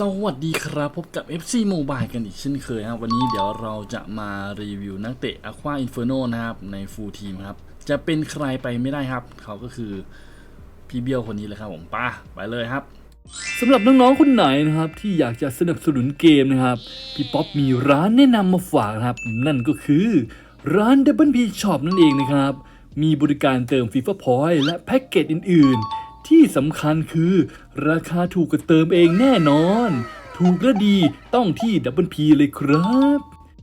สวัสดีครับพบกับ FC Mobile กันอีกเช่นเคยครับ วันนี้เดี๋ยวเราจะมารีวิวนักเตะ Aqua Inferno นะครับในฟูลทีมครับ จะเป็นใครไปไม่ได้ครับ เขาก็คือพี่เบี้ยวคนนี้เลยครับผมไป้าไปเลยครับสำหรับน้องๆคนไหนนะครับ ที่อยากจะสนับสนุนเกมนะครับ พี่ป๊อปมีร้านแนะนำมาฝากนะครับ นั่นก็คือร้าน Double P Shop นั่นเองนะครับ มีบริการเติม FIFA Point และแพ็กเกจอื่นๆ ที่สำคัญคือ ราคาถูกกว่าเติมเองแน่นอน ถูกและดีต้องที่ดับเบิลพีเลยครับ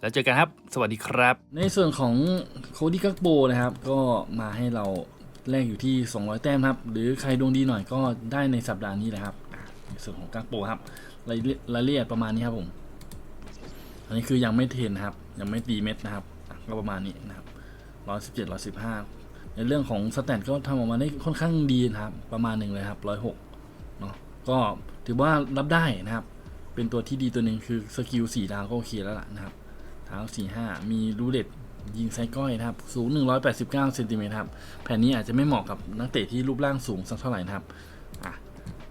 แล้วเจอกันครับ สวัสดีครับ ในส่วนของโคดี้กักโบนะครับ ก็มาให้เราแลกอยู่ที่ 200 แต้มครับ หรือใครดวงดีหน่อยก็ได้ในสัปดาห์นี้แหละครับในส่วนของกักโบครับรายละเอียดรายละเอียดประมาณนี้ครับผม อันนี้คือยังไม่เทรนนะครับ ยังไม่ตีเม็ดนะครับ ก็ประมาณนี้นะครับร้อยสิบเจ็ดร้อยสิบห้าในเรื่องของสแตทก็ทำออกมาได้ค่อนข้างดีนะครับ ประมาณหนึ่งเลยครับร้อยหกเนาะก็ถือว่ารับได้นะครับ เป็นตัวที่ดีตัวหนึ่งคือสกิลสี่ดาวก็โอเคแล้วล่ะนะครับ เท้าสี่ห้ามีรูเล็ตยิงไซก้อยนะครับ สูง 189เซนติเมตรครับ แผ่นนี้อาจจะไม่เหมาะกับนักเตะที่รูปร่างสูงสักเท่าไหร่นะครับ อะ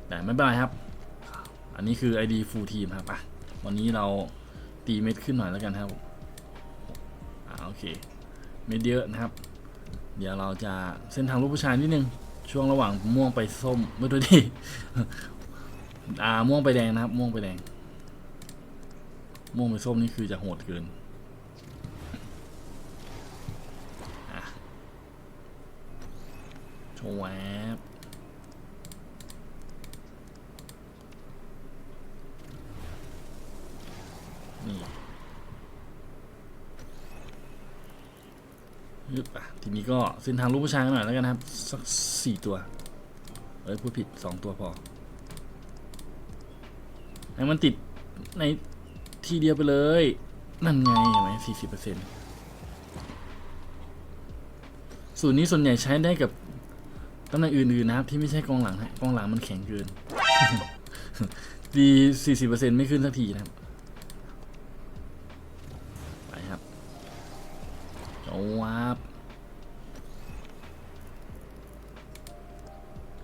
แต่ไม่เป็นไรครับ อันนี้คือ ID full team ครับ อะ วันนี้เราตีเม็ดขึ้นหน่อยแล้วกันครับ อ่าโอเค เม็ดเยอะนะครับ เดี๋ยวเราจะเส้นทางลูกผู้ชายนิดนึง ช่วงระหว่างม่วงไปส้มไม่ตัวดีอ่า ม่วงไปแดงนะครับ ม่วงไปแดง ม่วงไปส้มนี่คือจะโหดเกินอะโชว์แวบนี่ยึบอะ ทีนี้ก็เส้นทางลูกผู้ชายหน่อยแล้วกันนะครับ สักสี่ตัว เอ้ย พูดผิดสองตัวพอให้มันติดในทีเดียวไปเลย นั่นไงเห็นไหมสี่สิบเปอร์เซ็นต์สูตรนี้ส่วนใหญ่ใช้ได้กับำแหน่งอื่นๆนะครับที่ไม่ใช่กองหลังฮะกองหลังมันแข็งเกิน ดีสี่สิบเปอร์เซ็นต์ไม่ขึ้นสักทีนะครับ ไปครับจวบ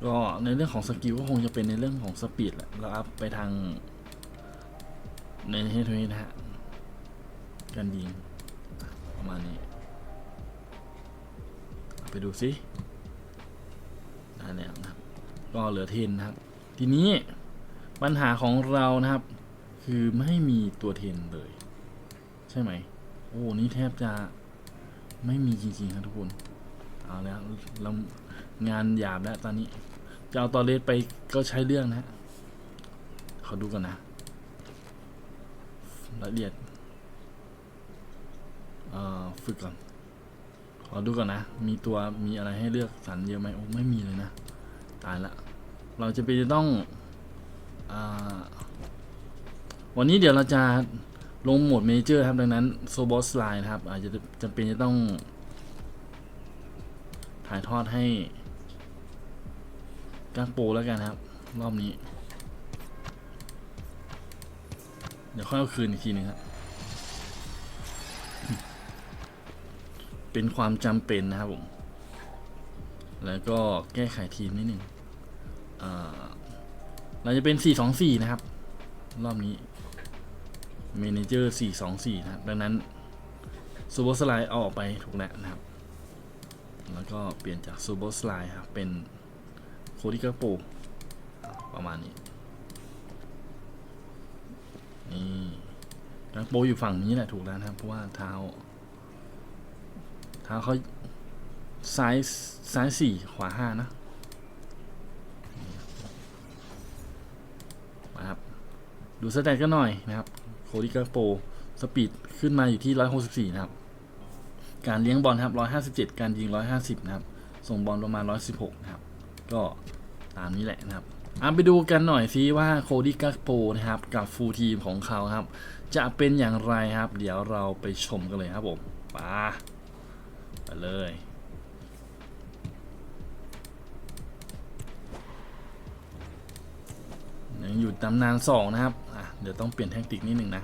ก็ในเรื่องของสกิลก็คงจะเป็นในเรื่องของสปีดแหละแล้วอัพไปทาง ในเทสนี้นะฮะการยิงประมาณนี้ ไปดูสิ ได้แล้วนครับ ก็เหลือเทนนะครับ ทีนี้ปัญหาของเรานะครับ คือไม่มีตัวเทนเลย ใช่ไหม โอ้นี่แทบจะไม่มีจริงๆครับทุกคนเอาแล้วเรางานหยาบแล้วตอนนี้ จะเอาตอเลสไปก็ใช้เรื่องนะฮะขอดูกันนะละเอียดเอ่อฝึกก่อน ขอดูก่อนนะ มีตัวมีอะไรให้เลือกสรรเยอะไหมโอ้ไม่มีเลยนะ ตายละ เราจะไปจะต้องอวันนี้เดี๋ยวเราจะลงโหมดเมเจอร์ครับ ดังนั้นโซบอสไลน์นะครับอาจจะจำเป็นจะต้อง ถ่ายทอดให้ก้างโปรแล้วกันครับ รอบนี้ เดี๋ยวค่อยเอาคืนอีกทีหนึงครับ เป็นความจำเป็นนะครับผม แล้วก็แก้ไขทีมนิดหนึ่งเราจะเป็น 4-2-4 นะครับ รอบนี้เมนเจอร์4-2-4 นะครับ ดังนั้นซูเปอร์สไลด์เอาออกไปถูกแล้วนะครับ แล้วก็เปลี่ยนจากซูเปอร์สไลด์ครับ เป็นโคดิกาโปประมาณนี้ นี่กังโปอยู่ฝั่งนี้แหละถูกแล้วนะครับ เพราะว่าเท้า ท้าเขาซ้ายซ้ายสี่ขวาห้านะมาครับ ดูสแตทกันหน่อยนะครับ โคดิกังโปสปีดขึ้นมาอยู่ที่164นะครับ การเลี้ยงบอลครับ157การยิง150นะครับ ส่งบอลประมาณ116นะครับ ก็ตามนี้แหละนะครับอะไปดูกันหน่อยซิว่าโคดี้กักโปนะครับกับฟูลทีมของเขาครับ จะเป็นอย่างไรครับ เดี๋ยวเราไปชมกันเลยครับผมมา ไปเลยยังอยู่ตำนานสองนะครับ อะ เดี๋ยวต้องเปลี่ยนแท็กติกนิดหนึ่งนะ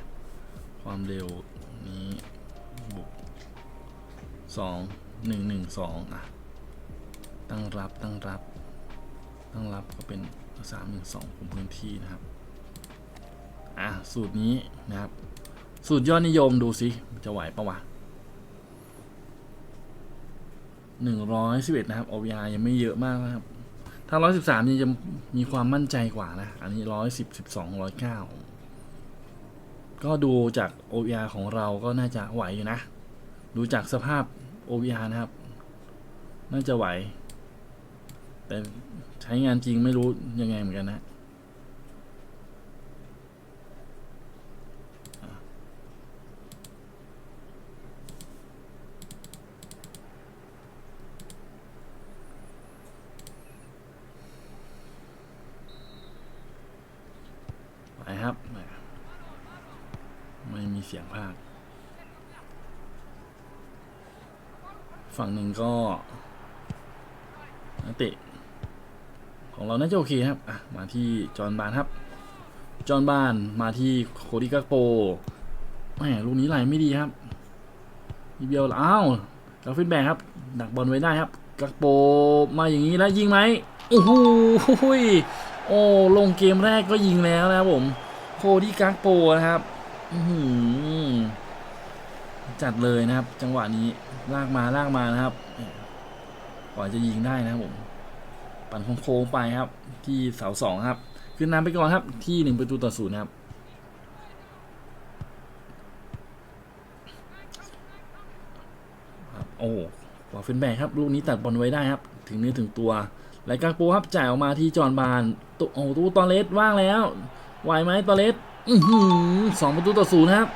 ความเร็วนี้บุกสองหนึ่งหนึ่งสองอะ ตั้งรับตั้งรับ ตั้งรับก็เป็นสามหนึ่งสองคุมพื้นที่นะครับ อะ สูตรนี้นะครับ สูตรยอดนิยมดูสิ จะไหวปะวะ หนึ่งร้อยสิบเอ็ดนะครับ OVR ยังไม่เยอะมากนะครับ ถ้าร้อยสิบสามนี่จะมีความมั่นใจกว่านะ อันนี้ร้อยสิบสิบสองร้อยเก้าก็ดูจาก OVR ของเราก็น่าจะไหวอยู่นะ ดูจากสภาพ OVR นะครับ น่าจะไหว แต่ใช้งานจริงไม่รู้ยังไงเหมือนกันนะอะไปครับ ไม่มีเสียงภาค ฝั่งหนึ่งก็นักเตะของเราน่าจะโอเคครับมาที่จอห์นบานครับจอห์นบานมาที่โคดิกักโปแหมลูกนี้ไหลไม่ดีครับอีเบียวอ้าวกราฟินแบงครับดักบอลไว้ได้ครับกักโปมาอย่างนี้แล้วยิงไหมโอ้โหโอ้ลงเกมแรกก็ยิงแล้วนะครับผมโคดิกักโปนะครับอื้อหือจัดเลยนะครับ จังหวะนี้ ลากมาลากมานะครับกว่าจะยิงได้นะครับผม ปั่นโค้งไปครับ ที่เสาสองครับ ขึ้นนำไปก่อนครับ ที่หนึ่งประตูต่อศูนย์ครับโอ้กว่าเฟนแบกครับ ลูกนี้ตัดบอลไว้ได้ครับ ถึงเนื้อถึงตัวไหลกางโปครับจ่ายออกมาที่จอนบานตโอ้ตูตอเลสว่างแล้วไหวไหมตอเลสอือหือสองประตูต่อศูนย์ครับ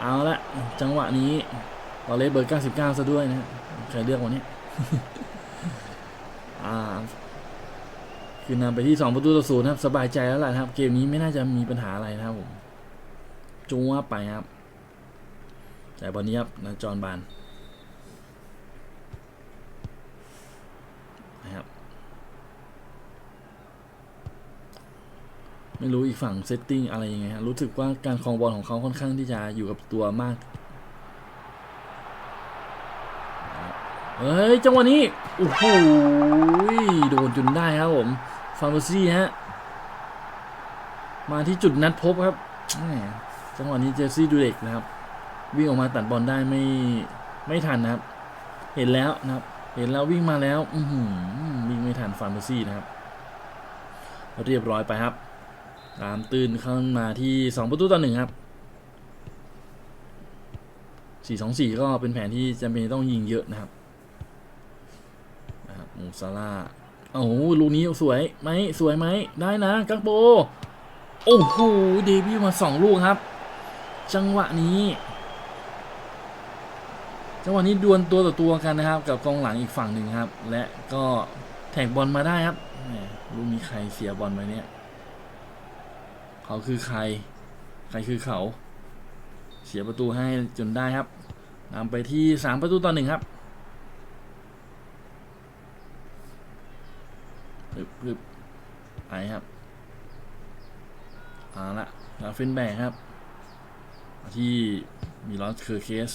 เอาละจังหวะนี้ ตอเลสเบอร์ 99 ซะด้วยนะใครเลือกวันนี้คือนำไปที่ 2 ประตูต่อศูนย์ครับ สบายใจแล้วล่ะครับ เกมนี้ไม่น่าจะมีปัญหาอะไรนะครับผมจูงว่าไปครับ แต่บอลนี้ครับนะจอนบานนะครับ ไม่รู้อีกฝั่งเซตติ้งอะไรยังไงฮะรู้สึกว่าการครองบอลของเขาค่อนข้างที่จะอยู่กับตัวมาก เฮ้ยจังหวะนี้โอ้โหโดนจนได้ครับผมฟาร์มซี่ฮะมาที่จุดนัดพบครับจังหวะนี้เจสซี่ดูเด็กนะครับ วิ่งออกมาตัดบอลได้ไม่ไม่ทันนะครับ เห็นแล้วนะครับ เห็นแล้ววิ่งมาแล้วอืวิ่งไม่ทันฟาร์มซี่นะครับ เรียบร้อยไปครับ ตามตื่นเข้ามาที่สองประตูต่อหนึ่งครับสี่สองสี่ก็เป็นแผนที่จำเป็นต้องยิงเยอะนะครับ มูซาร่าโอ้โหลูกนี้สวยไหมสวยไหมได้นะกักโป โอ้โหเดบิวมาสองลูกครับ จังหวะนี้ จังหวะนี้ดวลตัวต่อตัวกันนะครับ กับกองหลังอีกฝั่งหนึ่งครับ และก็แท็กบอลมาได้ครับลูกนี้ใครเสียบอลไปเนี่ย เขาคือใคร ใครคือเขา เสียประตูให้จนได้ครับนำไปที่สามประตูต่อหนึ่งครับ ปึ๊บปึ๊บไปครับเอาละลาเฟนแบกครับ ที่มีลอสเคอร์เคส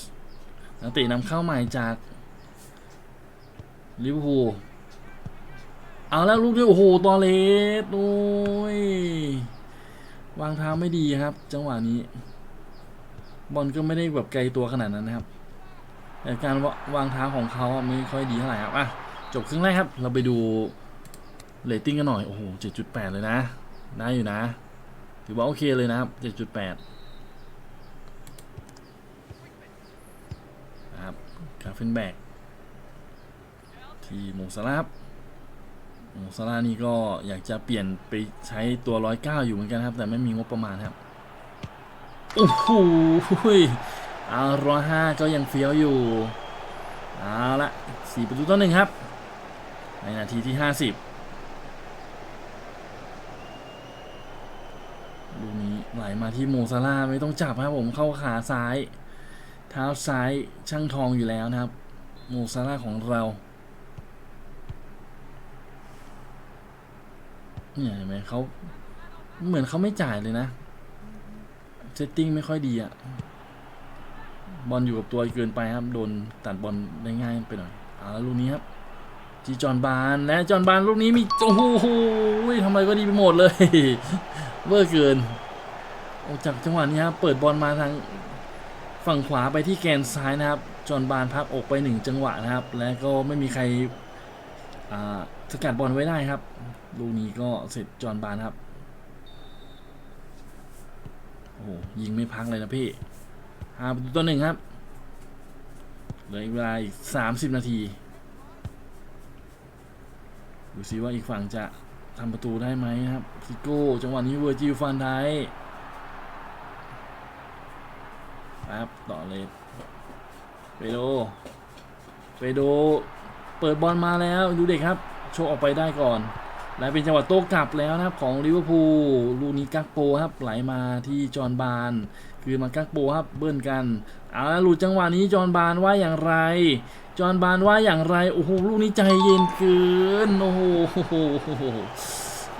นักเตะนำเข้าใหม่จากลิเวอร์พูลเอาแล้วลูกนี้โอ้โห ตอเลสโอ้ยวางเท้าไม่ดีครับ จังหวะนี้ บอลก็ไม่ได้แบบไกลตัวขนาดนั้นนะครับ แต่การวางเท้าของเขาไม่ค่อยดีเท่าไหร่ครับอะจบครึ่งแรกครับ เราไปดู เรตติ้งกันหน่อย โอ้โห 7.8 เลยนะได้อยู่นะ ถือว่าโอเคเลยนะครับ 7.8นะครับคาเฟนแบกที่โมซาร่าบโมซาร่านี่ก็อยากจะเปลี่ยนไปใช้ตัว 109 อยู่เหมือนกันครับ แต่ไม่มีงบประมาณครับ โอ้โหเอาร้อยห้าก็ยังเฟี้ยวอยู่เอาละสี่ประตูต่อหนึ่งครับ ในนาทีที่50 ไหลมาที่โมซาร่าไม่ต้องจับครับผมเข้าขาซ้าย เท้าซ้ายช่างทองอยู่แล้วนะครับ โมซาร่าของเราเนี่ยเห็นไหมเขาเหมือนเขาไม่จ่ายเลยนะเซตติ้งไม่ค่อยดีอะบอลอยู่กับตัวเกินไปครับ โดนตัดบอลได้ง่ายไปหน่อยเอาแล้วลูกนี้ครับจีจอนบานและจอนบานลูกนี้มีโอ้โหทำอะไรก็ดีไปหมดเลยเวอร์เกิน โอ้จากจังหวะนี้ครับเปิดบอลมาทางฝั่งขวาไปที่แกนซ้ายนะครับ จอนบานพักอกไปหนึ่งจังหวะนะครับ และก็ไม่มีใครสกัดบอลไว้ได้ครับลูกนี้ก็เสร็จจอนบานครับโอ้โหยิงไม่พักเลยนะพี่หาประตูตัวหนึ่งครับเหลืออีกเวลาอีกสามสิบนาทีดูซิว่าอีกฝั่งจะทำประตูได้ไหมครับซิโก้จังหวะนี้เวอร์จิลฟันได ครับต่อเลยเปโดเปโดเปิดบอลมาแล้วดูเด็กครับ โชว์ออกไปได้ก่อน และเป็นจังหวะโต้กลับแล้วนะครับของลิเวอร์พูลลูนี้กักโปครับไหลมาที่จอห์นบาน คือมากักโปครับเบิ้ลกันเอาละหลุดจังหวะนี้จอห์นบานว่าอย่างไร จอห์นบานว่าอย่างไรโอ้โหลูกนี้ใจเย็นเกินโอ้โห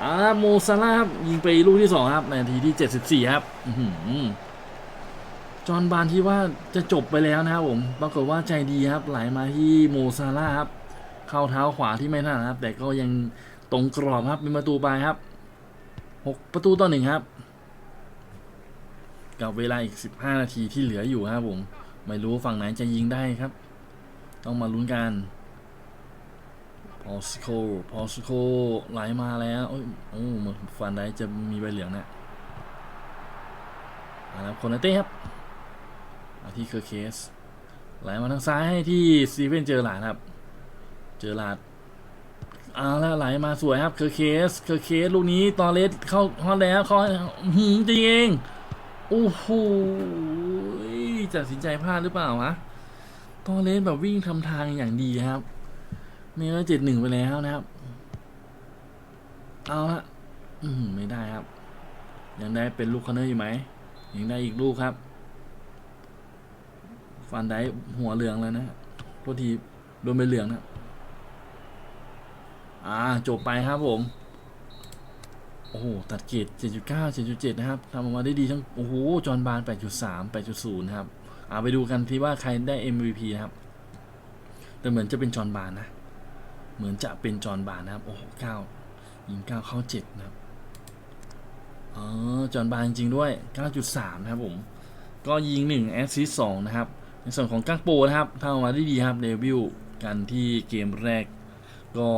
อาโมซาร่าครับยิงไปลูกที่สองครับในนาทีที่ 74 ครับอื จอห์นบานที่ว่าจะจบไปแล้วนะครับผม ปรากฏว่าใจดีครับ ไหลมาที่โมซาร่าครับ เข้าเท้าขวาที่ไม่ถนัดครับ แต่ก็ยังตรงกรอบครับ เป็นประตูไปครับหกประตูต่อหนึ่งครับ กับเวลาอีก15นาทีที่เหลืออยู่ครับผม ไม่รู้ฝั่งไหนจะยิงได้ครับ ต้องมาลุ้นกันพอสโคพอสโคไหลมาแล้ว โอ้ยโอ้เหมือนฟันได้จะมีใบเหลืองนะมาแล้วคนนเต้ครับ ที่เคอร์เคสไหลมาทางซ้ายให้ที่สตีเวนเจอร์ลาดครับ เจอร์ลาดเอาแล้วไหลมาสวยครับเคอร์เคสเคอร์เคสลูกนี้ตอเลสเข้าฮอตแล้วเขาอื้อหืมจริงเองโอ้โหตัดสินใจพลาดหรือเปล่าวะตอเล่นแบบวิ่งทำทางอย่างดีครับไม่ว่าเจ็ดหนึ่งไปแล้วนะครับ เอาละไม่ได้ครับ ยังได้เป็นลูกคอนเนอร์อยู่ไหมยังได้อีกลูกครับ ฟันได้หัวเหลืองแล้วนะโทษทีโดนใบเหลืองนะอ่าจบไปครับผม โอ้โห ตัดเกรด7.9 7.7 นะครับทำออกมาได้ดีทั้ง โอ้โห จอห์นบาน 8.3 8.0นะครับ อ่าไปดูกันที่ว่าใครได้ MVP นะครับ แต่เหมือนจะเป็นจอห์นบานนะ เหมือนจะเป็นจอห์นบานนะครับ โอ้โห9ยิง 9 เข้า 7 นะครับอ๋อจอห์นบานจริงด้วย 9.3 นะครับผม ก็ยิง 1 แอสซิสต์2นะครับ ในส่วนของกักโปนะครับทำออกมาได้ดีครับเดวิลกันที่เกมแรกก็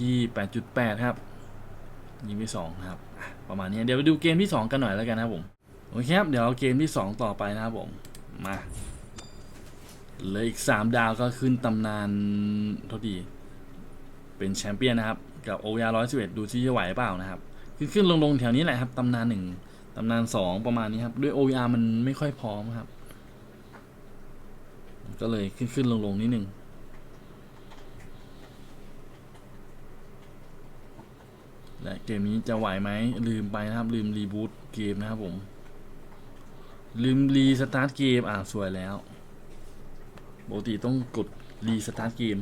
ที่ 8.8 ครับยิงไปสองครับ ประมาณนี้เดี๋ยวไปดูเกมที่ 2 กันหน่อยแล้วกันนะครับผมโอเคครับ เดี๋ยวเกมที่ 2 ต่อไปนะครับผม มาเหลยอีก 3 ดาวก็ขึ้นตำนานทษดี เป็นแชมเปี้ยนนะครับ กับโอยาร้อยสิบเอ็ดดูที่จะไหวเปล่านะครับ ขึ้นขึ้นลงลงแถวนี้แหละครับตำนานหนึ่งตำนานสองประมาณนี้ครับ ด้วย OVR มันไม่ค่อยพร้อมครับ ก็เลยขึ้นขึ้นลงลงนิดนึงและเกมนี้จะไหวไหมลืมไปนะครับ ลืมรีบูตเกมนะครับผม ลืมรีสตาร์ทเกม อ่าสวยแล้วปกติต้องกดรีสตาร์ทเกม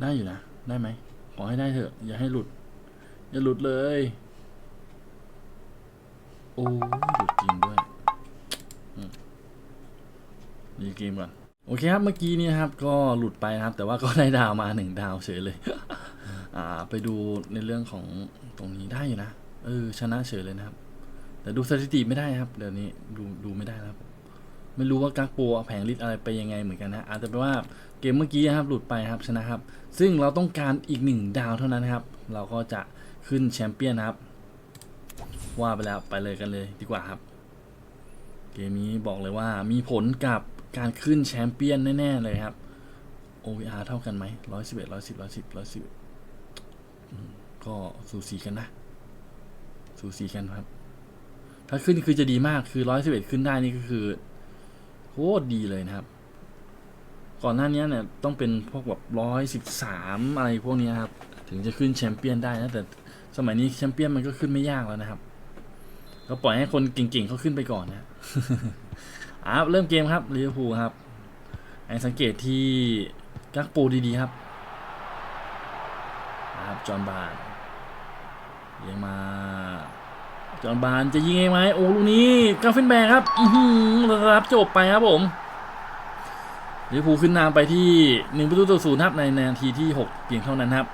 ได้อยู่นะ ได้ไหม ขอให้ได้เถอะ อย่าให้หลุด อย่าหลุดเลย อ้หลุดจริงด้วยรีเกมก่อนโอเคครับ เมื่อกี้นี่ครับ ก็หลุดไปนะครับ แต่ว่าก็ได้ดาวมาหนึ่งดาวเฉยเลย อ่า ไปดูในเรื่องของตรงนี้ได้อยู่นะ เออ ชนะเฉยเลยนะครับ แต่ดูสถิติไม่ได้ครับ เดี๋ยวนี้ดูดูไม่ได้แล้วครับ ไม่รู้ว่ากักโปเอาแผงลิตอะไรไปยังไงเหมือนกันนะ อาจจะเป็นว่าเกมเมื่อกี้ครับ หลุดไปครับชนะครับ ซึ่งเราต้องการอีกหนึ่งดาวเท่านั้นครับ เราก็จะขึ้นแชมเปี้ยนครับ ว่าไปแล้วไปเลยกันเลยดีกว่าครับ เกมนี้บอกเลยว่ามีผลกับการขึ้นแชมเปี้ยนแน่ ๆ เลยครับ OVR เท่ากันไหมร้อยสิบเอ็ดร้อยสิบร้อยสิบร้อยสิบก็สูสีกันนะ สูสีกันครับ ถ้าขึ้นคือจะดีมากคือร้อยสิบเอ็ดขึ้นได้นี่ก็คือโคตรดีเลยนะครับ ก่อนหน้านี้เนี่ยต้องเป็นพวกแบบร้อยสิบสามอะไรพวกนี้ครับ ถึงจะขึ้นแชมเปี้ยนได้นะแต่ สมัยนี้แชมเปี้ยนมันก็ขึ้นไม่ยากแล้วนะครับ ก็ปล่อยให้คนเก่งๆเขาขึ้นไปก่อนนะอะเริ่มเกมครับลิเวอร์พูลครับไอ้สังเกตที่กักโปดีๆครับนะครับจอห์นบาร์นเลี้ยงมา จอห์นบาร์นจะยิงเองไหมโอ้ลูกนี้กาเฟนแบกครับ อือรับจบไปครับผมลิเวอร์พูลขึ้นนำไปที่หนึ่งประตูต่อศูนย์ครับในนาทีที่6เพียงเท่านั้นครับ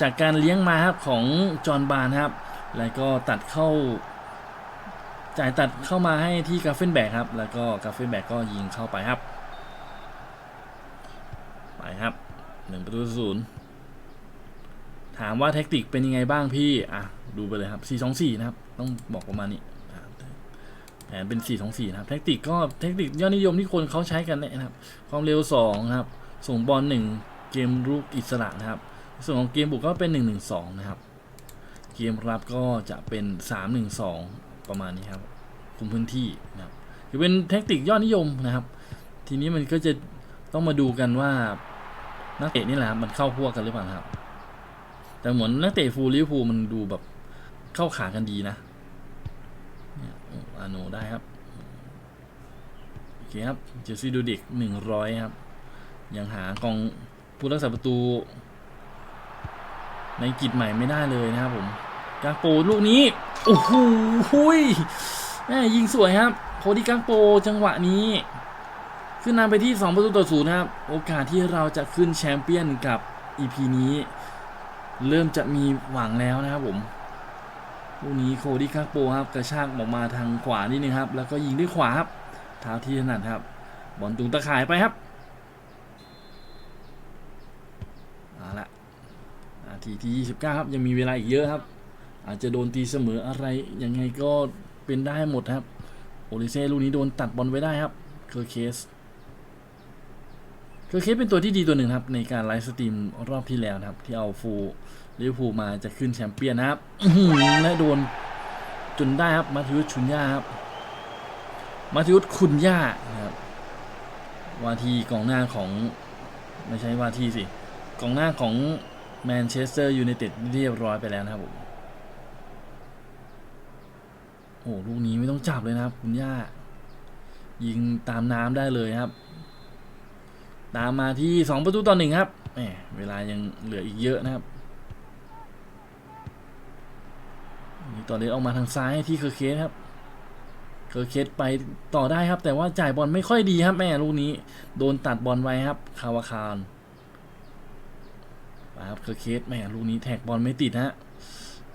จากการเลี้ยงมาครับของจอห์นบาร์นครับ แล้วก็ตัดเข้า จ่ายตัดเข้ามาให้ที่กาเฟนแบกครับ แล้วก็กาเฟนแบกก็ยิงเข้าไปครับ ไปครับหนึ่งประตูศูนย์ถามว่าแท็กติกเป็นยังไงบ้างพี่ อะ ดูไปเลยครับ 4 2 4 นะครับ ต้องบอกประมาณนี้แผนเป็น 4 2 4 นะครับ แท็กติกก็แท็กติกยอดนิยมที่คนเขาใช้กันเนี่ยนะครับ ความเร็ว 2 ครับ ส่งบอล1เกมรุกอิสระนะครับ ส่วนของเกมบุกก็เป็น 1 1 2 นะครับ เกมรับก็จะเป็น 3 1 2 ประมาณนี้ครับ คุมพื้นที่นะครับถือเป็นแท็กติกยอดนิยมนะครับ ทีนี้มันก็จะต้องมาดูกันว่านักเตะนี่แหละครับมันเข้าพวกกันหรือเปล่าครับ แต่เหมือนนักเตะฟูลลิเวอร์พูลมันดูแบบเข้าขากันดีนะเนี่ยโอ้อาโนได้ครับโอเคครับเจสซี่ดูเด็กหนึ่งร้อยครับ ยังหากองผู้รักษาประตู ในกิจใหม่ไม่ได้เลยนะครับผมกางโปลูกนี้ โอ้โหหุยแม่ยิงสวยครับโคดี้กางโปจังหวะนี้ ขึ้นนำไปที่ 2 ประตูต่อศูนย์นะครับ โอกาสที่เราจะขึ้นแชมเปี้ยนกับ EP นี้ เริ่มจะมีหวังแล้วนะครับผมลูกนี้โคดี้คางโปครับกระชากออกมาทางขวานิดนึงครับ แล้วก็ยิงด้วยขวาครับเท้าที่ถนัดครับ บอลตุงตะข่ายไปครับเอาละ นาทีที่ 29 ครับ ยังมีเวลาอีกเยอะครับ อาจจะโดนตีเสมออะไรยังไงก็เป็นได้หมดครับ โอลิเซ่ลูกนี้โดนตัดบอลไว้ได้ครับเคอร์เคสเคอร์เคสเป็นตัวที่ดีตัวหนึ่งครับ ในการไลฟ์สตรีมรอบที่แล้วนะครับ ที่เอาฟูลิเวอร์พูลมาจะขึ้นแชมเปี้ยนนะครับและโดนจนได้ครับมาธิวุฒชุนย่าครับมาธิวุฒคุณย่าครับวาทีกองหน้าของไม่ใช่วาทีสิกองหน้าของ แมนเชสเตอร์ยูไนเต็ดเรียบร้อยไปแล้วนะครับผมโอ้ลูกนี้ไม่ต้องจับเลยนะครับ คุณย่า ยิงตามน้ำได้เลยครับ ตามมาที่2ประตูต่อหนึ่งครับแหมเวลายังเหลืออีกเยอะนะครับนี่ต่อเลนออกมาทางซ้ายที่เคอร์เคสครับเคอร์เคสไปต่อได้ครับ แต่ว่าจ่ายบอลไม่ค่อยดีครับแม่ลูกนี้ โดนตัดบอลไว้ครับ คาวาคาร ครับเคอร์เคสแม่ลูกนี้แท็กบอลไม่ติดฮะ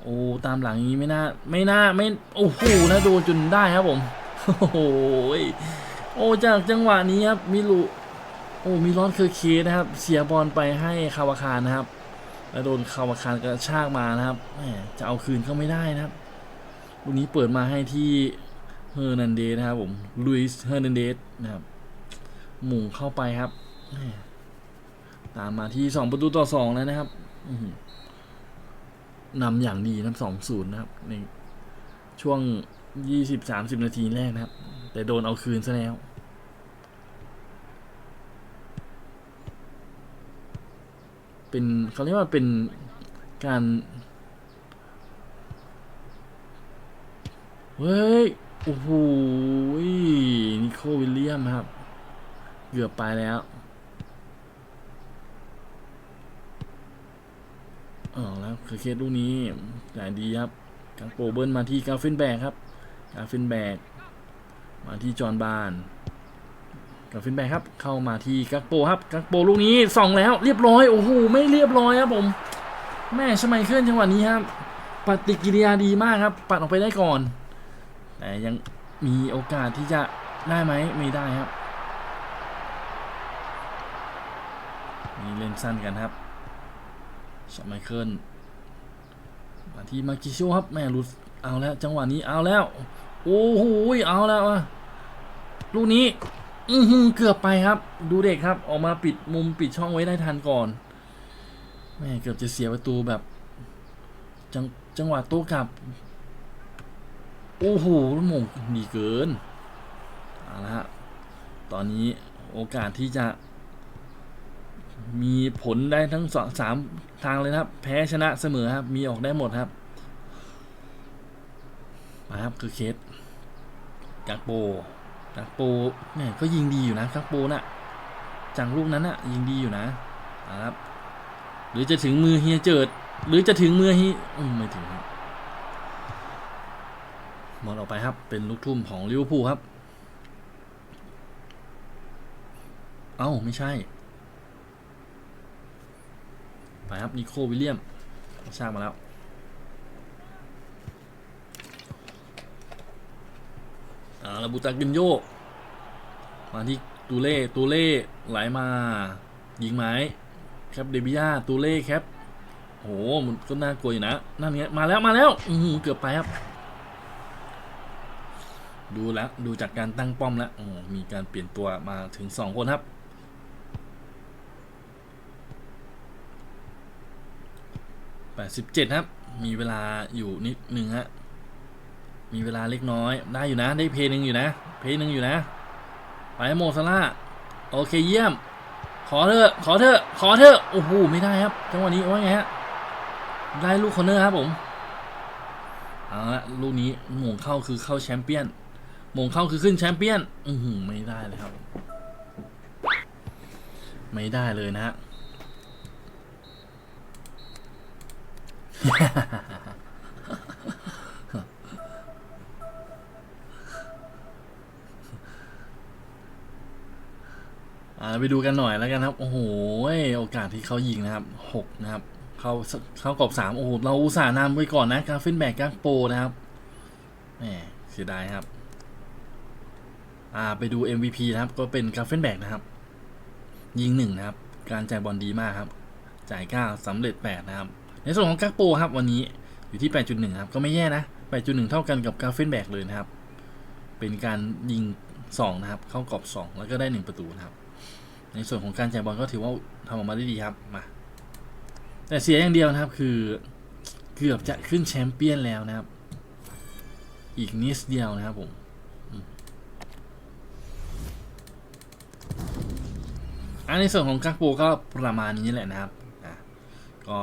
โอ้ตามหลังนี้ไม่น่าไม่น่าไม่โอ้โหนะโดนจนได้ครับผมโอ้โหยโอ้จากจังหวะนี้ครับมิลูโอ้มีรอนเคอร์เคสนะครับ เสียบอลไปให้คาวาคารนะครับแล้วโดนคาวาคารกระชากมานะครับแหมจะเอาคืนก็ไม่ได้นะครับลูกนี้เปิดมาให้ที่เฮอร์นันเดสนะครับผมลุยส์เฮอร์นันเดสนะครับหมุ่งเข้าไปครับแหม ตามมาที่สองประตูต่อสองแล้วนะครับนำอย่างดีนะสองศูนย์นะครับ ในช่วงยี่สิบสามสิบนาทีแรกนะครับ แต่โดนเอาคืนซะแล้วเป็นเขาเรียกว่าเป็นการเฮ้ย โอ้โหนิโคลวิลเลียมครับ เกือบไปแล้ว อ๋อแล้วคือเคสลูกนี้แต่ดีครับกังโปเบิลมาที่กาฟินแบกครับกาฟินแบกมาที่จอห์นบานกาฟินแบกครับ เข้ามาที่กักโปครับกักโปลูกนี้ส่องแล้ว เรียบร้อยโอ้โหไม่เรียบร้อยครับผม แม่ชไมเคิลจังหวะนี้ครับปฏิกิริยาดีมากครับ ปัดออกไปได้ก่อน แต่ยังมีโอกาสที่จะได้ไหมไม่ได้ครับนี่เล่นสั้นกันครับชไมเคิล มาที่มากิโชครับแม่หลุดเอาแล้วจังหวะนี้เอาแล้ว โอ้โหเอาแล้วอะลูกนี้ อือหือเกือบไปครับ ดูเด็กครับ ออกมาปิดมุมปิดช่องไว้ได้ทันก่อนแม่เกือบจะเสียประตูแบบ จังจังหวะโต้กลับ โอ้โหหมงดีเกินเอาละฮะตอนนี้โอกาสที่จะ มีผลได้ทั้งสองสามทางเลยครับ แพ้ชนะเสมอครับ มีออกได้หมดครับ มาครับคือเคสกักโปกักโปเนี่ยก็ยิงดีอยู่นะกักโปน่ะจังลูกนั้นน่ะ ยิงดีอยู่นะครับ หรือจะถึงมือเฮียเจิด หรือจะถึงมือเฮียไม่ถึงครับบอลออกไปครับ เป็นลูกทุ่มของลิเวอร์พูลครับ เอ้า ไม่ใช่ ไป ครับนิโคลวิลเลียมชากมาแล้วอาลาบูตากินโยมาที่ตูเล่ตูเล่ไหลมา ยิงไหมแคปเดบิยาตูเล่แคปโหมันก็น่ากลัวอยู่นะนั่นไงมาแล้วมาแล้วอือเกือบไปครับ ดูแล้วดูจากการตั้งป้อมแล้วมีการเปลี่ยนตัวมาถึงสองคนครับ แปดสิบเจ็ดครับ มีเวลาอยู่นิดหนึ่งฮะ มีเวลาเล็กน้อย ได้อยู่นะ ได้เพย์หนึ่งอยู่นะ เพย์หนึ่งอยู่นะ ไปโมซาร่า โอเคเยี่ยม ขอเถอะ ขอเถอะ ขอเถอะ โอ้โห ไม่ได้ครับ จังหวะนี้ว่าไงฮะ ได้ลูกคอร์เนอร์ครับผม เอาละลูกนี้หม่งเข้าคือเข้าแชมเปี้ยนหม่งเข้าคือขึ้นแชมเปี้ยน อือหือไม่ได้เลยครับ ไม่ได้เลยนะฮะ อ่าไปดูกันหน่อยแล้วกันครับ โอ้โหโอกาสที่เขายิงนะครับหกนะครับ เขาเขากรอบสามโอ้โหเราอุตส่าห์นำไปก่อนนะกราฟินแบกกราฟโปนะครับแหมเสียดายครับ อ่าไปดู MVP นะครับ ก็เป็นกราฟินแบกนะครับ ยิงหนึ่งนะครับ การจ่ายบอลดีมากครับ จ่ายเก้าสำเร็จแปดนะครับ ในส่วนของกักโปครับวันนี้อยู่ที่ 8.1 ครับ ก็ไม่แย่นะ 8.1 เท่ากันกับกราฟินแบกเลยนะครับ เป็นการยิง 2 นะครับ เข้ากรอบ 2 แล้วก็ได้ 1 ประตูนะครับ ในส่วนของการจ่ายบอลก็ถือว่าทำออกมาได้ดีครับมาแต่เสียอย่างเดียวนะครับคือเกือบจะขึ้นแชมเปี้ยนแล้วนะครับ อีกนิดเดียวนะครับผมอันในส่วนของกักโปก็ประมาณนี้แหละนะครับอะก็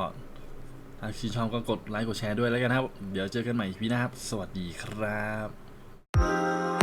ถ้าชื่นชอบก็กดไลค์กดแชร์ด้วยแล้วกันนะครับ เดี๋ยวเจอกันใหม่พี่นะครับ สวัสดีครับ